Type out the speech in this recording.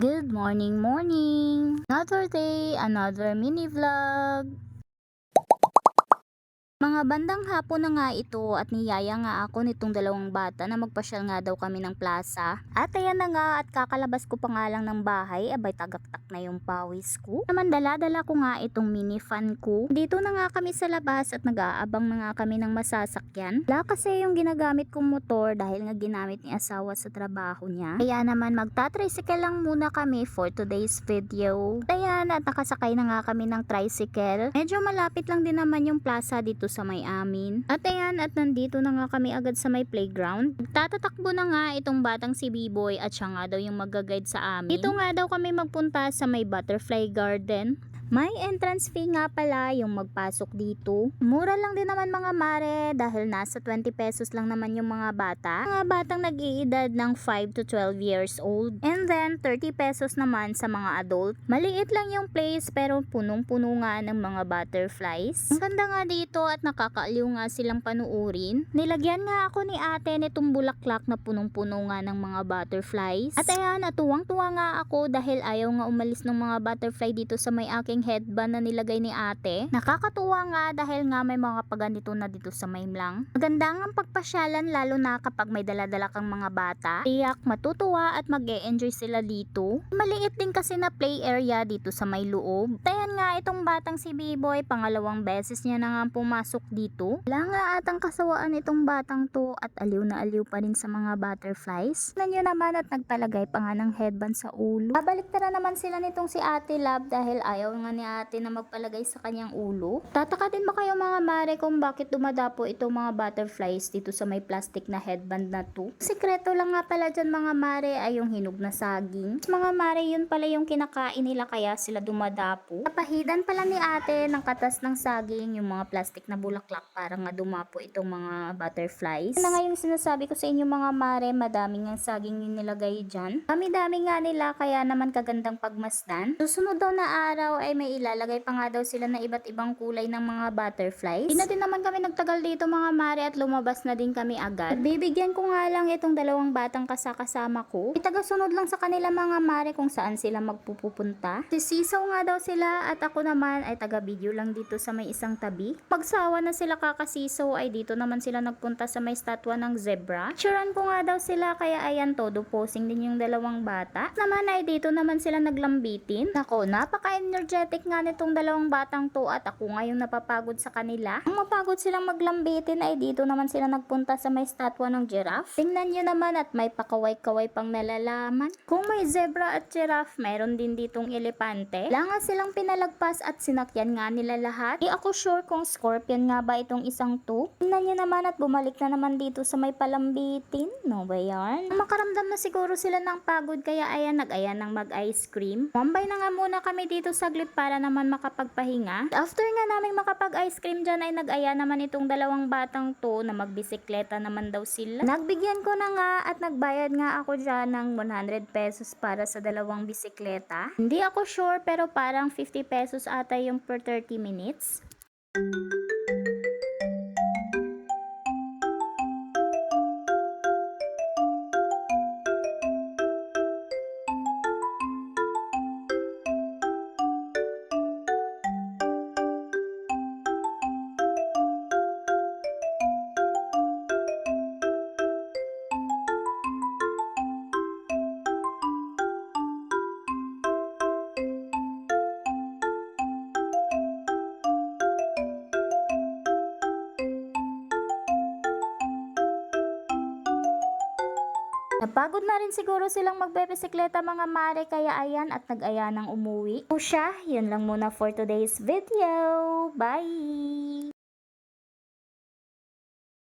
Good morning, morning! Another day, another mini vlog. Mga bandang hapon na nga ito at niyaya nga ako nitong dalawang bata na magpasyal nga daw kami ng plaza. At ayan na nga at kakalabas ko pa nga lang ng bahay, abay tagaktak na yung pawis ko. Naman dala-dala ko nga itong mini fan ko. Dito na nga kami sa labas at nag-aabang na nga kami ng masasakyan. Wala kasi yung ginagamit kong motor dahil nga ginamit ni asawa sa trabaho niya. Kaya naman magta-tricycle lang muna kami for today's video. Ayan at nakasakay na nga kami ng tricycle. Medyo malapit lang din naman yung plaza dito sa may amin. At ayan at nandito na nga kami agad sa may playground. Tatatakbo na nga itong batang si B-Boy at siya nga daw yung mag-guide sa amin. Dito nga daw kami magpunta sa may butterfly garden. May entrance fee nga pala yung magpasok dito. Mura lang din naman mga mare dahil nasa 20 pesos lang naman yung mga bata. Mga batang nag-iedad ng 5 to 12 years old. And then 30 pesos naman sa mga adult. Maliit lang yung place pero punong-puno nga ng mga butterflies. Ang ganda nga dito at nakakaaliw nga silang panuurin. Nilagyan nga ako ni ate nitong bulaklak na punong-puno nga ng mga butterflies. At ayan, natuwang-tuwa nga ako dahil ayaw nga umalis ng mga butterfly dito sa may aking headband na nilagay ni ate. Nakakatuwa nga dahil nga may mga paganito na dito sa may mlang. Maganda nga ang pagpasyalan lalo na kapag may daladala kang mga bata. Tiyak matutuwa at mag enjoy sila dito. Maliit din kasi na play area dito sa may loob. Ayan nga itong batang si B-Boy, pangalawang beses niya na nga pumasok dito. Wala nga atang kasawaan itong batang to at aliw na aliw pa rin sa mga butterflies. Tignan nyo naman at nagpalagay pa nga ng headband sa ulo. Babalik tara naman sila nitong si Ate Love dahil ayaw nga ni ate na magpalagay sa kanyang ulo. Tataka din ba kayo mga mare kung bakit dumadapo itong mga butterflies dito sa may plastic na headband na to? Sikreto lang nga pala dyan mga mare ay yung hinog na saging. Mga mare yun pala yung kinakain nila kaya sila dumadapo. Kapahidan pala ni ate ng katas ng saging yung mga plastic na bulaklak para nga dumapo itong mga butterflies. Ano nga yung sinasabi ko sa inyo mga mare, madaming ang saging yung nilagay dyan. Dami-dami nga nila kaya naman kagandang pagmasdan. Susunod daw na araw ay may ilalagay pa nga daw sila na iba't ibang kulay ng mga butterflies. Di na din naman kami nagtagal dito mga mare at lumabas na din kami agad. Bibigyan ko nga lang itong dalawang batang kasakasama ko. Itagasunod lang sa kanila mga mare kung saan sila magpupunta. Sisisaw nga daw sila at ako naman ay taga-video lang dito sa may isang tabi. Pagsawa na sila kakasisaw ay dito naman sila nagpunta sa may statwa ng zebra. Picturean ko nga daw sila kaya ayan todo posing din yung dalawang bata. Naman ay dito naman sila naglambitin. Nako, napaka-energetic nga nitong dalawang batang to at ako ngayong napapagod sa kanila. Ang mapagod silang maglambitin ay dito naman sila nagpunta sa may statwa ng giraffe. Tingnan nyo naman at may pakaway-kaway pang nalalaman. Kung may zebra at giraffe, mayroon din ditong elepante. Wala nga silang pinalagpas at sinakyan nga nila lahat. Di ako sure kung scorpion nga ba itong isang to. Tingnan nyo naman at bumalik na naman dito sa may palambitin. No ba yan? Makaramdam na siguro sila ng pagod kaya ayan nag-ayan ng mag-ice cream. Mambay na nga muna kami dito saglit para naman makapagpahinga. After nga naming makapag-ice cream dyan ay nag-aya naman itong dalawang batang to na magbisikleta naman daw sila. Nagbigyan ko na nga at nagbayad nga ako dyan ng 100 pesos para sa dalawang bisikleta. Hindi ako sure pero parang 50 pesos ata yung per 30 minutes. Napagod na rin siguro silang magbebisikleta mga mare kaya ayan at nag-aya ng umuwi. O siya, yun lang muna for today's video. Bye!